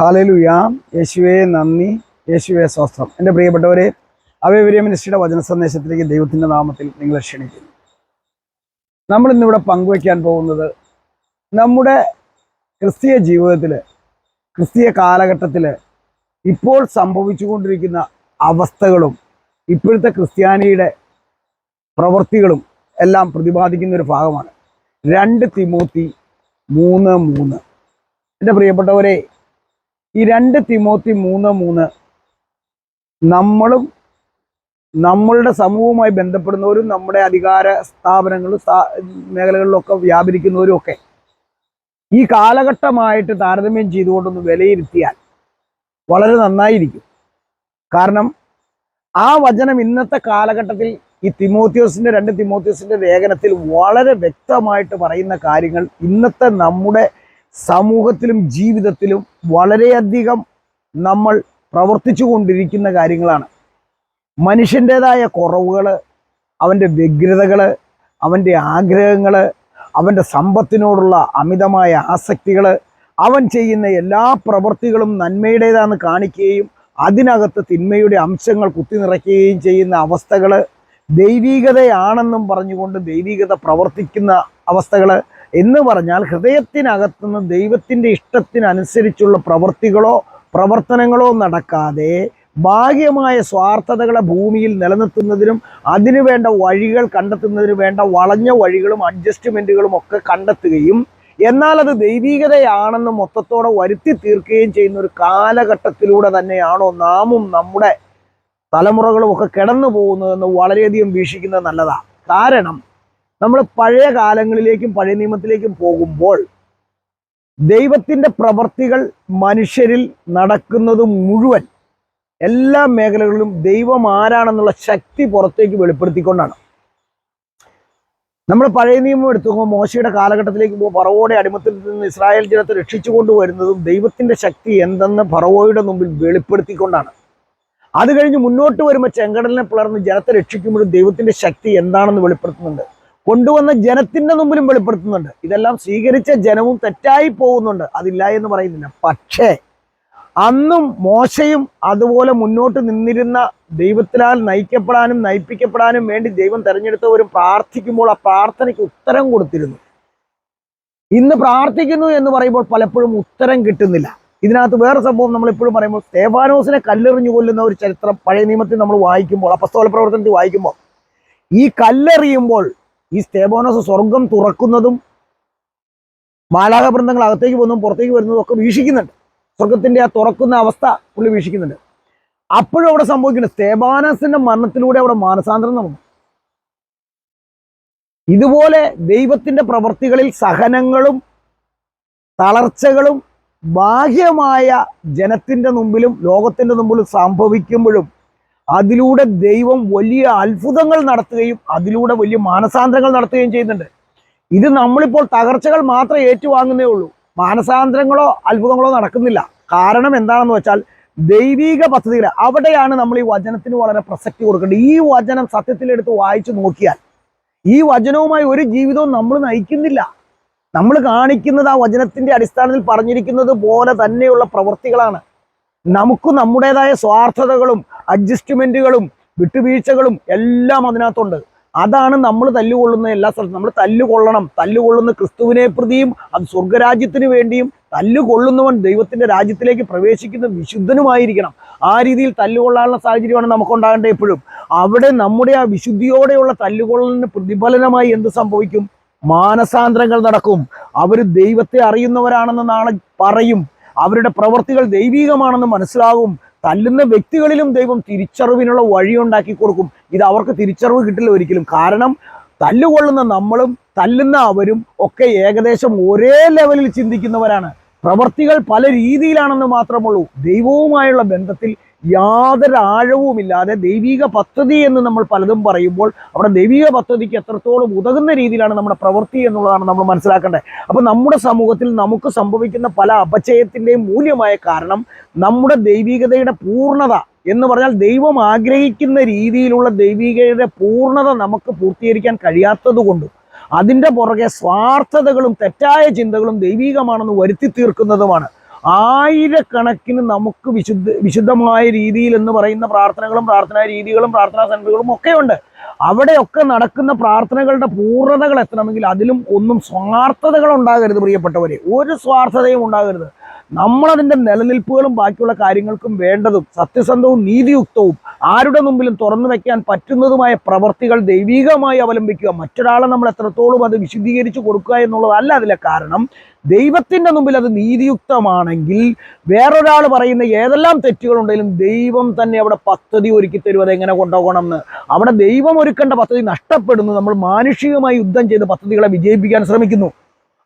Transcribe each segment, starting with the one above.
ഹാലലുയ. യേശുവേ നന്ദി. യേശുവേ സ്വസ്ഥം എന്റെ പ്രിയപ്പെട്ടവരെ അവയവരെ മിനിസ്റ്റിയുടെ വചന സന്ദേശത്തിലേക്ക് ദൈവത്തിന്റെ നാമത്തിൽ നിങ്ങളെ ക്ഷണിക്കുന്നു. നമ്മൾ ഇന്നിവിടെ പങ്കുവയ്ക്കാൻ പോകുന്നത് നമ്മുടെ ക്രിസ്തീയ ജീവിതത്തിൽ ക്രിസ്തീയ കാലഘട്ടത്തിൽ ഇപ്പോൾ സംഭവിച്ചുകൊണ്ടിരിക്കുന്ന അവസ്ഥകളും ഇപ്പോഴത്തെ ക്രിസ്ത്യാനിയുടെ പ്രവൃത്തികളും എല്ലാം പ്രതിപാദിക്കുന്ന ഒരു ഭാഗമാണ്. രണ്ട് തിമൂത്തി മൂന്ന് മൂന്ന്. എന്റെ പ്രിയപ്പെട്ടവരെ ഈ രണ്ട് തിമോത്തി മൂന്ന് മൂന്ന് നമ്മളും നമ്മളുടെ സമൂഹവുമായി ബന്ധപ്പെടുന്നവരും നമ്മുടെ അധികാര സ്ഥാപനങ്ങളും സ്ഥാ- മേഖലകളിലൊക്കെ വ്യാപരിക്കുന്നവരും ഒക്കെ ഈ കാലഘട്ടമായിട്ട് താരതമ്യം ചെയ്തുകൊണ്ടൊന്ന് വിലയിരുത്തിയാൽ വളരെ നന്നായിരിക്കും. കാരണം ആ വചനം ഇന്നത്തെ കാലഘട്ടത്തിൽ ഈ തിമോത്യോസിന്റെ രണ്ട് തിമോത്യോസിന്റെ ലേഖനത്തിൽ വളരെ വ്യക്തമായിട്ട് പറയുന്ന കാര്യങ്ങൾ ഇന്നത്തെ നമ്മുടെ സമൂഹത്തിലും ജീവിതത്തിലും വളരെയധികം നമ്മൾ പ്രവർത്തിച്ചു കൊണ്ടിരിക്കുന്ന കാര്യങ്ങളാണ്. മനുഷ്യന്റേതായ കുറവുകൾ അവന്റെ വ്യഗ്രതകൾ അവന്റെ ആഗ്രഹങ്ങൾ അവന്റെ സമ്പത്തിനോടുള്ള അമിതമായ ആസക്തികൾ അവൻ ചെയ്യുന്ന എല്ലാ പ്രവൃത്തികളും നന്മയുടേതാണെന്ന് കാണിക്കുകയും അതിനകത്ത് തിന്മയുടെ അംശങ്ങൾ കുത്തി നിറയ്ക്കുകയും ചെയ്യുന്ന അവസ്ഥകൾ ദൈവീകതയാണെന്നും പറഞ്ഞുകൊണ്ട് ദൈവീകത പ്രവർത്തിക്കുന്ന അവസ്ഥകൾ എന്ന് പറഞ്ഞാൽ ഹൃദയത്തിനകത്തുനിന്ന് ദൈവത്തിന്റെ ഇഷ്ടത്തിനനുസരിച്ചുള്ള പ്രവൃത്തികളോ പ്രവർത്തനങ്ങളോ നടക്കാതെ ഭാഗ്യമായ സ്വാർത്ഥതകളെ ഭൂമിയിൽ നിലനിർത്തുന്നതിനും അതിനു വേണ്ട വഴികൾ കണ്ടെത്തുന്നതിന് വേണ്ട വളഞ്ഞ വഴികളും അഡ്ജസ്റ്റ്മെന്റുകളും ഒക്കെ കണ്ടെത്തുകയും എന്നാൽ അത് ദൈവീകതയാണെന്ന് മൊത്തത്തോടെ വരുത്തി തീർക്കുകയും ചെയ്യുന്ന ഒരു കാലഘട്ടത്തിലൂടെ തന്നെയാണോ നാമും നമ്മുടെ തലമുറകളും ഒക്കെ കിടന്നു പോകുന്നതെന്ന് വളരെയധികം വീക്ഷിക്കുന്നത് നല്ലതാണ്. കാരണം നമ്മൾ പഴയ കാലങ്ങളിലേക്കും പഴയ നിയമത്തിലേക്കും പോകുമ്പോൾ ദൈവത്തിന്റെ പ്രവർത്തികൾ മനുഷ്യരിൽ നടക്കുന്നത് മുഴുവൻ എല്ലാ മേഖലകളിലും ദൈവം ആരാണെന്നുള്ള ശക്തി പുറത്തേക്ക് വെളിപ്പെടുത്തിക്കൊണ്ടാണ്. നമ്മൾ പഴയ നിയമം എടുത്തുമ്പോൾ മോശയുടെ കാലഘട്ടത്തിലേക്ക് പോകുമ്പോൾ ഫറവോയുടെ അടിമത്തിൽ നിന്ന് ഇസ്രായേൽ ജനത്തെ രക്ഷിച്ചു കൊണ്ടുവരുന്നതും ദൈവത്തിന്റെ ശക്തി എന്തെന്ന് ഫറവോയുടെ മുമ്പിൽ വെളിപ്പെടുത്തിക്കൊണ്ടാണ്. അത് കഴിഞ്ഞ് മുന്നോട്ട് വരുമ്പോൾ ചെങ്കടലിനെ പിളർന്ന് ജനത്തെ രക്ഷിക്കുമ്പോഴും ദൈവത്തിന്റെ ശക്തി എന്താണെന്ന് വെളിപ്പെടുത്തുന്നുണ്ട്. കൊണ്ടുവന്ന ജനത്തിന്റെ മുമ്പിലും വെളിപ്പെടുത്തുന്നുണ്ട്. ഇതെല്ലാം സ്വീകരിച്ച ജനവും തെറ്റായി പോകുന്നുണ്ട്. അതില്ല എന്ന് പറയുന്നില്ല. പക്ഷേ അന്നും മോശയും അതുപോലെ മുന്നോട്ട് നിന്നിരുന്ന ദൈവത്തിനാൽ നയിക്കപ്പെടാനും നയിപ്പിക്കപ്പെടാനും വേണ്ടി ദൈവം തെരഞ്ഞെടുത്തവരും പ്രാർത്ഥിക്കുമ്പോൾ ആ പ്രാർത്ഥനയ്ക്ക് ഉത്തരം കൊടുത്തിരുന്നു. ഇന്ന് പ്രാർത്ഥിക്കുന്നു എന്ന് പറയുമ്പോൾ പലപ്പോഴും ഉത്തരം കിട്ടുന്നില്ല. ഇതിനകത്ത് വേറെ സംഭവം നമ്മൾ എപ്പോഴും പറയുമ്പോൾ സ്തേവാനോസിനെ കല്ലെറിഞ്ഞു കൊല്ലുന്ന ഒരു ചരിത്രം പഴയ നിയമത്തിൽ നമ്മൾ വായിക്കുമ്പോൾ അപസ്തോല പ്രവർത്തനത്തിൽ വായിക്കുമ്പോൾ. ഈ കല്ലെറിയുമ്പോൾ ഈ സ്തേബോനോസ് സ്വർഗം തുറക്കുന്നതും മാലാക വൃന്ദങ്ങൾ അകത്തേക്ക് പോകുന്നതും പുറത്തേക്ക് വരുന്നതും ഒക്കെ വീക്ഷിക്കുന്നുണ്ട്. സ്വർഗത്തിന്റെ ആ തുറക്കുന്ന അവസ്ഥ പുള്ളി വീക്ഷിക്കുന്നുണ്ട്. അപ്പോഴും അവിടെ സംഭവിക്കുന്നുണ്ട്. സ്തേബാനസിന്റെ മരണത്തിലൂടെ അവിടെ മാനസാന്തരം നടന്നു. ഇതുപോലെ ദൈവത്തിന്റെ പ്രവർത്തികളിൽ സഹനങ്ങളും തളർച്ചകളും ബാഹ്യമായ ജനത്തിന്റെ മുമ്പിലും ലോകത്തിന്റെ മുമ്പിലും സംഭവിക്കുമ്പോഴും അതിലൂടെ ദൈവം വലിയ അത്ഭുതങ്ങൾ നടത്തുകയും അതിലൂടെ വലിയ മാനസാന്തരങ്ങൾ നടത്തുകയും ചെയ്യുന്നുണ്ട്. ഇത് നമ്മളിപ്പോൾ തകർച്ചകൾ മാത്രം ഏറ്റുവാങ്ങുന്നേ ഉള്ളൂ. മാനസാന്തരങ്ങളോ അത്ഭുതങ്ങളോ നടക്കുന്നില്ല. കാരണം എന്താണെന്ന് വെച്ചാൽ ദൈവീക പദ്ധതികൾ അവിടെയാണ് നമ്മൾ ഈ വചനത്തിന് വളരെ പ്രസക്തി കൊടുക്കേണ്ടത്. ഈ വചനം സത്യത്തിലെടുത്ത് വായിച്ചു നോക്കിയാൽ ഈ വചനവുമായി ഒരു ജീവിതവും നമ്മൾ നയിക്കുന്നില്ല. നമ്മൾ കാണിക്കുന്നത് ആ വചനത്തിന്റെ അടിസ്ഥാനത്തിൽ പറഞ്ഞിരിക്കുന്നത് പോലെ തന്നെയുള്ള പ്രവൃത്തികളാണ്. നമുക്ക് നമ്മുടേതായ സ്വാർത്ഥതകളും അഡ്ജസ്റ്റ്മെന്റുകളും വിട്ടുവീഴ്ചകളും എല്ലാം അതിനകത്തുണ്ട്. അതാണ് നമ്മൾ തല്ലുകൊള്ളുന്ന എല്ലാ സ്ഥലത്തും. നമ്മൾ തല്ലുകൊള്ളണം. തല്ലുകൊള്ളുന്ന ക്രിസ്തുവിനെ പ്രതിയും അത് സ്വർഗരാജ്യത്തിന് വേണ്ടിയും തല്ലുകൊള്ളുന്നവൻ ദൈവത്തിന്റെ രാജ്യത്തിലേക്ക് പ്രവേശിക്കുന്ന വിശുദ്ധനുമായിരിക്കണം. ആ രീതിയിൽ തല്ലുകൊള്ളാനുള്ള സാഹചര്യമാണ് നമുക്കുണ്ടാകേണ്ടത് എപ്പോഴും. അവിടെ നമ്മുടെ ആ വിശുദ്ധിയോടെയുള്ള തല്ലുകൊള്ളലിന് പ്രതിഫലനമായി എന്ത് സംഭവിക്കും? മാനസാന്തരങ്ങൾ നടക്കും. അവർ ദൈവത്തെ അറിയുന്നവരാണെന്ന് നാളെ പറയും. അവരുടെ പ്രവർത്തികൾ ദൈവീകമാണെന്ന് മനസ്സിലാകും. തല്ലുന്ന വ്യക്തികളിലും ദൈവം തിരിച്ചറിവിനുള്ള വഴിയുണ്ടാക്കി കൊടുക്കും. ഇത് അവർക്ക് തിരിച്ചറിവ് കിട്ടില്ല ഒരിക്കലും. കാരണം തല്ലുകൊള്ളുന്ന നമ്മളും തല്ലുന്ന അവരും ഒക്കെ ഏകദേശം ഒരേ ലെവലിൽ ചിന്തിക്കുന്നവരാണ്. പ്രവർത്തികൾ പല രീതിയിലാണെന്ന് മാത്രമുള്ളൂ ദൈവവുമായുള്ള ബന്ധത്തിൽ യാതൊരു ആഴവുമില്ലാതെ ദൈവിക പദ്ധതി എന്ന് നമ്മൾ പലതും പറയുമ്പോൾ അവിടെ ദൈവിക പദ്ധതിക്ക് എത്രത്തോളം ഉതകുന്ന രീതിയിലാണ് നമ്മുടെ പ്രവൃത്തി എന്നുള്ളതാണ് നമ്മൾ മനസ്സിലാക്കേണ്ടത്. അപ്പോൾ നമ്മുടെ സമൂഹത്തിൽ നമുക്ക് സംഭവിക്കുന്ന പല അപചയത്തിന്റെയും മൂല്യമായ കാരണം നമ്മുടെ ദൈവികതയുടെ പൂർണത എന്ന് പറഞ്ഞാൽ ദൈവം ആഗ്രഹിക്കുന്ന രീതിയിലുള്ള ദൈവികയുടെ പൂർണത നമുക്ക് പൂർത്തീകരിക്കാൻ കഴിയാത്തത് അതിന്റെ പുറകെ സ്വാർത്ഥതകളും തെറ്റായ ചിന്തകളും ദൈവികമാണെന്ന് വരുത്തി തീർക്കുന്നതുമാണ്. ആയിരക്കണക്കിന് നമുക്ക് വിശുദ്ധ വിശുദ്ധമായ രീതിയിൽ എന്ന് പറയുന്ന പ്രാർത്ഥനകളും പ്രാർത്ഥനാ രീതികളും പ്രാർത്ഥനാ സെന്ററുകളും ഒക്കെ ഉണ്ട് അവിടെയൊക്കെ നടക്കുന്ന പ്രാർത്ഥനകളുടെ പൂർണതകൾ എത്തണമെങ്കിൽ അതിലും ഒന്നും സ്വാർത്ഥതകൾ ഉണ്ടാകരുത് പ്രിയപ്പെട്ടവരെ. ഒരു സ്വാർത്ഥതയും ഉണ്ടാകരുത്. നമ്മളതിന്റെ നിലനിൽപ്പുകളും ബാക്കിയുള്ള കാര്യങ്ങൾക്കും വേണ്ടതും സത്യസന്ധവും നീതിയുക്തവും ആരുടെ മുമ്പിലും തുറന്നു വയ്ക്കാൻ പറ്റുന്നതുമായ പ്രവർത്തികൾ ദൈവികമായി അവലംബിക്കുക. മറ്റൊരാളെ നമ്മൾ എത്രത്തോളം അത് വിശദീകരിച്ച് കൊടുക്കുക എന്നുള്ളതല്ല അതിലെ കാരണം. ദൈവത്തിന്റെ മുമ്പിൽ അത് നീതിയുക്തമാണെങ്കിൽ വേറൊരാൾ പറയുന്ന ഏതെല്ലാം തെറ്റുകളുണ്ടെങ്കിലും ദൈവം തന്നെ അവിടെ പദ്ധതി ഒരുക്കി തരും അത് എങ്ങനെ കൊണ്ടുപോകണം എന്ന് അവിടെ ദൈവം ഒരുക്കേണ്ട പദ്ധതി നഷ്ടപ്പെടുന്നു. നമ്മൾ മാനുഷികമായി യുദ്ധം ചെയ്ത് പദ്ധതികളെ വിജയിപ്പിക്കാൻ ശ്രമിക്കുന്നു.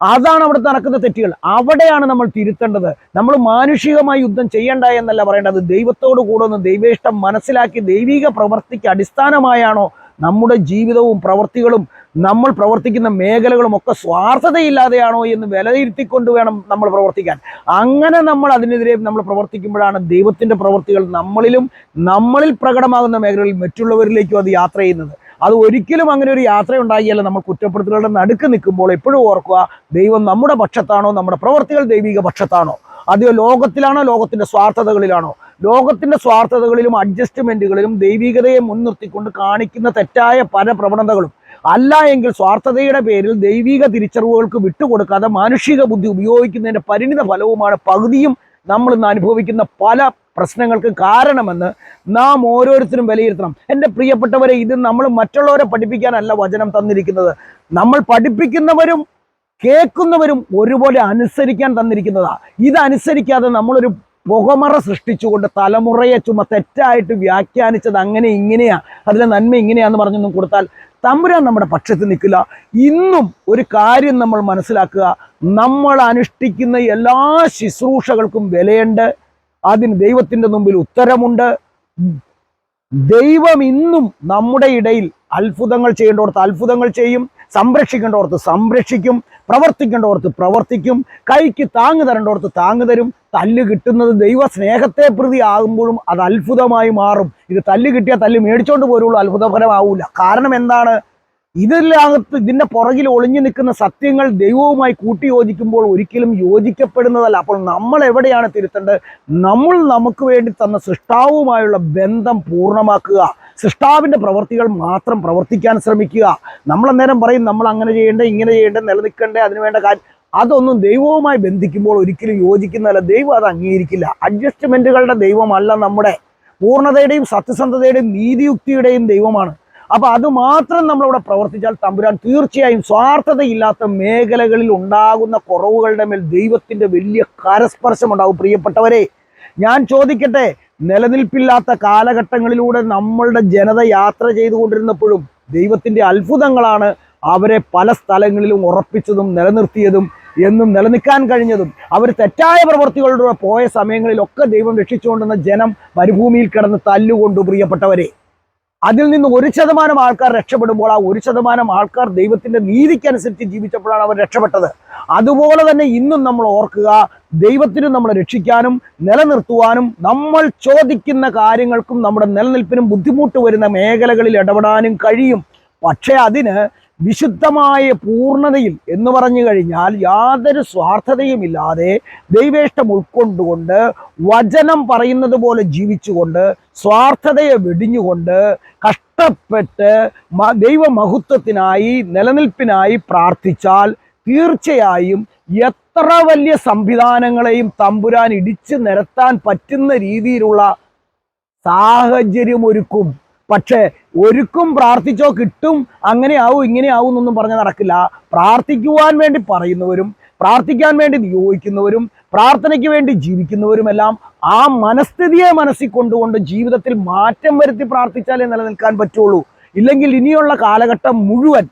അതാണ് അവിടെ നടക്കുന്ന തെറ്റുകൾ. അവിടെയാണ് നമ്മൾ തിരുത്തേണ്ടത്. നമ്മൾ മാനുഷികമായി യുദ്ധം ചെയ്യേണ്ട എന്നല്ല പറയേണ്ടത്. ദൈവത്തോട് കൂടെ ഒന്ന് ദൈവേഷ്ടം മനസ്സിലാക്കി ദൈവിക പ്രവർത്തിക്ക് അടിസ്ഥാനമായാണോ നമ്മുടെ ജീവിതവും പ്രവർത്തികളും നമ്മൾ പ്രവർത്തിക്കുന്ന മേഖലകളും ഒക്കെ സ്വാർത്ഥതയില്ലാതെയാണോ എന്ന് വിലയിരുത്തിക്കൊണ്ട് വേണം നമ്മൾ പ്രവർത്തിക്കാൻ. അങ്ങനെ നമ്മൾ അതിനെതിരെ നമ്മൾ പ്രവർത്തിക്കുമ്പോഴാണ് ദൈവത്തിന്റെ പ്രവർത്തികൾ നമ്മളിലും നമ്മളിൽ പ്രകടമാകുന്ന മേഖലകളിൽ മറ്റുള്ളവരിലേക്കും അത് യാത്ര ചെയ്യുന്നത്. അത് ഒരിക്കലും അങ്ങനെ ഒരു യാത്ര ഉണ്ടായില്ല നമ്മൾ കുറ്റപ്പെടുത്തലുകളുടെ നടുക്ക് നിൽക്കുമ്പോൾ എപ്പോഴും ഓർക്കുക ദൈവം നമ്മുടെ പക്ഷത്താണോ? നമ്മുടെ പ്രവർത്തികൾ ദൈവിക പക്ഷത്താണോ? അതെയോ ലോകത്തിലാണോ? ലോകത്തിന്റെ സ്വാർത്ഥതകളിലാണോ? ലോകത്തിന്റെ സ്വാർത്ഥതകളിലും അഡ്ജസ്റ്റ്മെന്റുകളിലും ദൈവികതയെ മുൻനിർത്തിക്കൊണ്ട് കാണിക്കുന്ന തെറ്റായ പല പ്രവണതകളും. അല്ല എങ്കിൽ സ്വാർത്ഥതയുടെ പേരിൽ ദൈവിക തിരിച്ചറിവുകൾക്ക് വിട്ടുകൊടുക്കാതെ മാനുഷിക ബുദ്ധി ഉപയോഗിക്കുന്നതിന്റെ പരിണിത ഫലവുമാണ് പകുതിയും നമ്മൾ ഇന്ന് അനുഭവിക്കുന്ന പല പ്രശ്നങ്ങൾക്ക് കാരണമെന്ന് നാം ഓരോരുത്തരും വിലയിരുത്തണം. എന്റെ പ്രിയപ്പെട്ടവരെ ഇത് നമ്മൾ മറ്റുള്ളവരെ പഠിപ്പിക്കാനല്ല വചനം തന്നിരിക്കുന്നത്. നമ്മൾ പഠിപ്പിക്കുന്നവരും കേൾക്കുന്നവരും ഒരുപോലെ അനുസരിക്കാൻ തന്നിരിക്കുന്നതാണ് ഇതനുസരിക്കാതെ നമ്മളൊരു പുകമറ സൃഷ്ടിച്ചുകൊണ്ട് തലമുറയെ ചുമ തെറ്റായിട്ട് വ്യാഖ്യാനിച്ചത് അങ്ങനെ ഇങ്ങനെയാ അതിലെ നന്മ ഇങ്ങനെയാന്ന് പറഞ്ഞൊന്നും കൊടുത്താൽ തമ്പുരാൻ നമ്മുടെ പക്ഷത്ത് നിൽക്കില്ല. ഇന്നും ഒരു കാര്യം നമ്മൾ മനസ്സിലാക്കുക നമ്മൾ അനുഷ്ഠിക്കുന്ന എല്ലാ ശുശ്രൂഷകൾക്കും വിലയുണ്ട് അതിന് ദൈവത്തിന്റെ മുമ്പിൽ ഉത്തരമുണ്ട്. ദൈവം ഇന്നും നമ്മുടെ ഇടയിൽ അത്ഭുതങ്ങൾ ചെയ്യേണ്ടോടത്ത് അത്ഭുതങ്ങൾ ചെയ്യും. സംരക്ഷിക്കേണ്ടോടത്ത് സംരക്ഷിക്കും പ്രവർത്തിക്കേണ്ടോടത്ത് പ്രവർത്തിക്കും കൈക്ക് താങ്ങ് തരേണ്ടോടത്ത് താങ്ങ് തരും. തല്ല് കിട്ടുന്നത് ദൈവ സ്നേഹത്തെ പ്രതി ആകുമ്പോഴും അത് അത്ഭുതമായി മാറും. ഇത് തല്ല് കിട്ടിയാൽ തല്ല് മേടിച്ചോണ്ട് പോരുള്ളൂ അത്ഭുതകരമാവൂല. കാരണം എന്താണ്? ഇതിനകത്ത് ഇതിന്റെ പുറകിൽ ഒളിഞ്ഞു നിൽക്കുന്ന സത്യങ്ങൾ ദൈവവുമായി കൂട്ടി യോജിക്കുമ്പോൾ ഒരിക്കലും യോജിക്കപ്പെടുന്നതല്ല. അപ്പോൾ നമ്മൾ എവിടെയാണ് തിരുത്തേണ്ടത്? നമ്മൾ നമുക്ക് വേണ്ടി തന്ന സൃഷ്ടാവുമായുള്ള ബന്ധം പൂർണമാക്കുക. സൃഷ്ടാവിന്റെ പ്രവൃത്തികൾ മാത്രം പ്രവർത്തിക്കാൻ ശ്രമിക്കുക. നമ്മൾ അന്നേരം പറയും നമ്മൾ അങ്ങനെ ചെയ്യേണ്ടേ ഇങ്ങനെ ചെയ്യേണ്ടേ നിലനിൽക്കണ്ടേ അതിന് വേണ്ട കാര്യം. അതൊന്നും ദൈവവുമായി ബന്ധിക്കുമ്പോൾ ഒരിക്കലും യോജിക്കുന്നതല്ല. ദൈവം അത് അംഗീകരിക്കില്ല. അഡ്ജസ്റ്റ്മെന്റുകളുടെ ദൈവമല്ല നമ്മുടെ. പൂർണതയുടെയും സത്യസന്ധതയുടെയും നീതിയുക്തിയുടെയും ദൈവമാണ്. അപ്പോൾ അത് മാത്രം നമ്മളിവിടെ പ്രവർത്തിച്ചാൽ തമ്പുരാൻ തീർച്ചയായും സ്വാർത്ഥതയില്ലാത്ത മേഖലകളിൽ ഉണ്ടാകുന്ന കുറവുകളുടെ മേൽ ദൈവത്തിന്റെ വലിയ കരസ്പർശം ഉണ്ടാകും പ്രിയപ്പെട്ടവരെ ഞാൻ ചോദിക്കട്ടെ നിലനിൽപ്പില്ലാത്ത കാലഘട്ടങ്ങളിലൂടെ നമ്മളുടെ ജനത യാത്ര ചെയ്തുകൊണ്ടിരുന്നപ്പോഴും ദൈവത്തിന്റെ അത്ഭുതങ്ങളാണ് അവരെ പല സ്ഥലങ്ങളിലും ഉറപ്പിച്ചതും നിലനിർത്തിയതും എന്നും നിലനിൽക്കാൻ കഴിഞ്ഞതും. അവർ തെറ്റായ പ്രവർത്തികളിലൂടെ പോയ സമയങ്ങളിലൊക്കെ ദൈവം രക്ഷിച്ചുകൊണ്ടിരുന്ന ജനം മരുഭൂമിയിൽ കിടന്ന് തല്ലുകൊണ്ടു പ്രിയപ്പെട്ടവരെ. അതിൽ നിന്ന് ഒരു ശതമാനം ആൾക്കാർ രക്ഷപ്പെടുമ്പോൾ ആ ഒരു ശതമാനം ആൾക്കാർ ദൈവത്തിന്റെ നീതിക്കനുസരിച്ച് ജീവിച്ചപ്പോഴാണ് അവർ രക്ഷപ്പെട്ടത്. അതുപോലെ തന്നെ ഇന്നും നമ്മൾ ഓർക്കുക ദൈവത്തിന് നമ്മളെ രക്ഷിക്കാനും നിലനിർത്തുവാനും നമ്മൾ ചോദിക്കുന്ന കാര്യങ്ങൾക്കും നമ്മുടെ നിലനിൽപ്പിനും ബുദ്ധിമുട്ട് വരുന്ന മേഖലകളിൽ ഇടപെടാനും കഴിയും. പക്ഷേ അതിന് വിശുദ്ധമായ പൂർണതയിൽ എന്ന് പറഞ്ഞു കഴിഞ്ഞാൽ യാതൊരു സ്വാർത്ഥതയുമില്ലാതെ ദൈവേഷ്ടം ഉൾക്കൊണ്ടുകൊണ്ട് വചനം പറയുന്നത് പോലെ ജീവിച്ചുകൊണ്ട് സ്വാർത്ഥതയെ വെടിഞ്ഞുകൊണ്ട് കഷ്ടപ്പെട്ട് ദൈവമഹത്വത്തിനായി നിലനിൽപ്പിനായി പ്രാർത്ഥിച്ചാൽ തീർച്ചയായും എത്ര വലിയ സംവിധാനങ്ങളെയും തമ്പുരാൻ ഇടിച്ചു നിരത്താൻ പറ്റുന്ന രീതിയിലുള്ള സാഹചര്യം ഒരുക്കും പക്ഷേ ഒരുക്കും പ്രാർത്ഥിച്ചോ കിട്ടും അങ്ങനെ ആവും ഇങ്ങനെ ആവും എന്നൊന്നും പറഞ്ഞ് നടക്കില്ല. പ്രാർത്ഥിക്കുവാൻ വേണ്ടി പറയുന്നവരും പ്രാർത്ഥിക്കാൻ വേണ്ടി നിയോഗിക്കുന്നവരും പ്രാർത്ഥനയ്ക്ക് വേണ്ടി ജീവിക്കുന്നവരുമെല്ലാം ആ മനസ്ഥിതിയെ മനസ്സിൽ കൊണ്ടുകൊണ്ട് ജീവിതത്തിൽ മാറ്റം വരുത്തി പ്രാർത്ഥിച്ചാലേ നിലനിൽക്കാൻ പറ്റുള്ളൂ. ഇല്ലെങ്കിൽ ഇനിയുള്ള കാലഘട്ടം മുഴുവൻ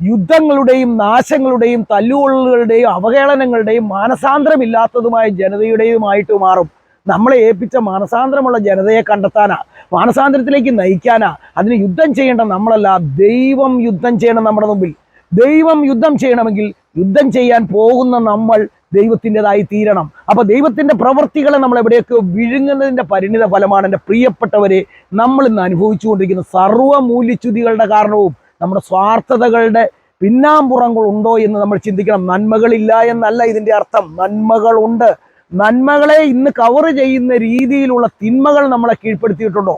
യുദ്ധങ്ങളുടെയും നാശങ്ങളുടെയും തല്ലുകൊള്ളുകളുടെയും അവഹേളനങ്ങളുടെയും മാനസാന്തരമില്ലാത്തതുമായ ജനതയുടേതുമായിട്ട് മാറും. നമ്മളെ ഏൽപ്പിച്ച മാനസാന്തരമുള്ള ജനതയെ കണ്ടെത്താനാ മാനസാന്തരത്തിലേക്ക് നയിക്കാനാ? അതിന് യുദ്ധം ചെയ്യേണ്ട നമ്മളല്ല ദൈവം യുദ്ധം ചെയ്യണം നമ്മുടെ മുമ്പിൽ. ദൈവം യുദ്ധം ചെയ്യണമെങ്കിൽ യുദ്ധം ചെയ്യാൻ പോകുന്ന നമ്മൾ ദൈവത്തിന്റെതായി തീരണം. അപ്പൊ ദൈവത്തിന്റെ പ്രവൃത്തികളെ നമ്മൾ എവിടെയൊക്കെ വിഴുങ്ങുന്നതിന്റെ പരിണിത ഫലമാണ് എന്റെ പ്രിയപ്പെട്ടവരെ നമ്മൾ ഇന്ന് അനുഭവിച്ചുകൊണ്ടിരിക്കുന്ന സർവ മൂല്യച്യുതികളുടെ കാരണവും നമ്മുടെ സ്വാർത്ഥതകളുടെ പിന്നാമ്പുറങ്ങൾ ഉണ്ടോ എന്ന് നമ്മൾ ചിന്തിക്കണം. നന്മകളില്ല എന്നല്ല ഇതിന്റെ അർത്ഥം. നന്മകളുണ്ട്. നന്മകളെ ഇന്ന് കവർ ചെയ്യുന്ന രീതിയിലുള്ള തിന്മകൾ നമ്മളെ കീഴ്പ്പെടുത്തിയിട്ടുണ്ടോ?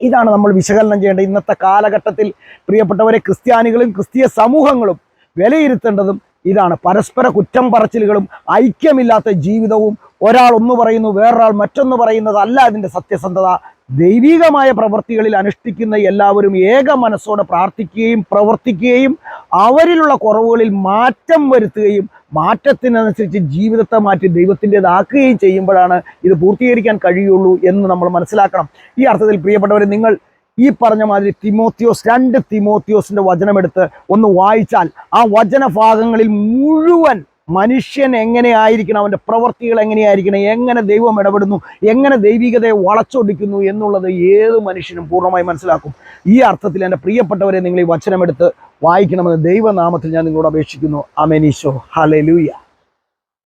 ഇതാണ് നമ്മൾ വിശകലനം ചെയ്യേണ്ടത്. ഇന്നത്തെ കാലഘട്ടത്തിൽ പ്രിയപ്പെട്ടവരെ ക്രിസ്ത്യാനികളും ക്രിസ്തീയ സമൂഹങ്ങളും വിലയിരുത്തേണ്ടതും ഇതാണ്. പരസ്പര കുറ്റം പറച്ചിലുകളും ഐക്യമില്ലാത്ത ജീവിതവും ഒരാൾ ഒന്ന് പറയുന്നു വേറൊരാൾ മറ്റൊന്ന് പറയുന്നതല്ല അതിന്റെ സത്യസന്ധത. ദൈവികമായ പ്രവൃത്തികളിൽ അനുഷ്ഠിക്കുന്ന എല്ലാവരും ഏക മനസ്സോടെ പ്രാർത്ഥിക്കുകയും പ്രവർത്തിക്കുകയും അവരിലുള്ള കുറവുകളിൽ മാറ്റം വരുത്തുകയും മാറ്റത്തിനനുസരിച്ച് ജീവിതത്തെ മാറ്റി ദൈവത്തിന്റെതാക്കുകയും ചെയ്യുമ്പോഴാണ് ഇത് പൂർത്തീകരിക്കാൻ കഴിയുള്ളൂ എന്ന് നമ്മൾ മനസ്സിലാക്കണം. ഈ അർത്ഥത്തിൽ പ്രിയപ്പെട്ടവരെ നിങ്ങൾ ഈ പറഞ്ഞ മാതിരി തിമോത്തിയോസ് രണ്ട് തിമോത്തിയോസിന്റെ വചനമെടുത്ത് ഒന്ന് വായിച്ചാൽ ആ വചന ഭാഗങ്ങളിൽ മുഴുവൻ മനുഷ്യൻ എങ്ങനെയായിരിക്കണം? അവന്റെ പ്രവൃത്തികൾ എങ്ങനെയായിരിക്കണം? എങ്ങനെ ദൈവം ഇടപെടുന്നു? എങ്ങനെ ദൈവികതയെ വളച്ചൊടിക്കുന്നു എന്നുള്ളത് ഏത് മനുഷ്യനും പൂർണമായി മനസ്സിലാക്കും. ഈ അർത്ഥത്തിൽ എന്റെ പ്രിയപ്പെട്ടവരെ നിങ്ങൾ ഈ വചനമെടുത്ത് വായിക്കണമെന്ന് ദൈവനാമത്തിൽ ഞാൻ നിങ്ങളോട് അപേക്ഷിക്കുന്നു. അമേനീശോ ഹലലൂയ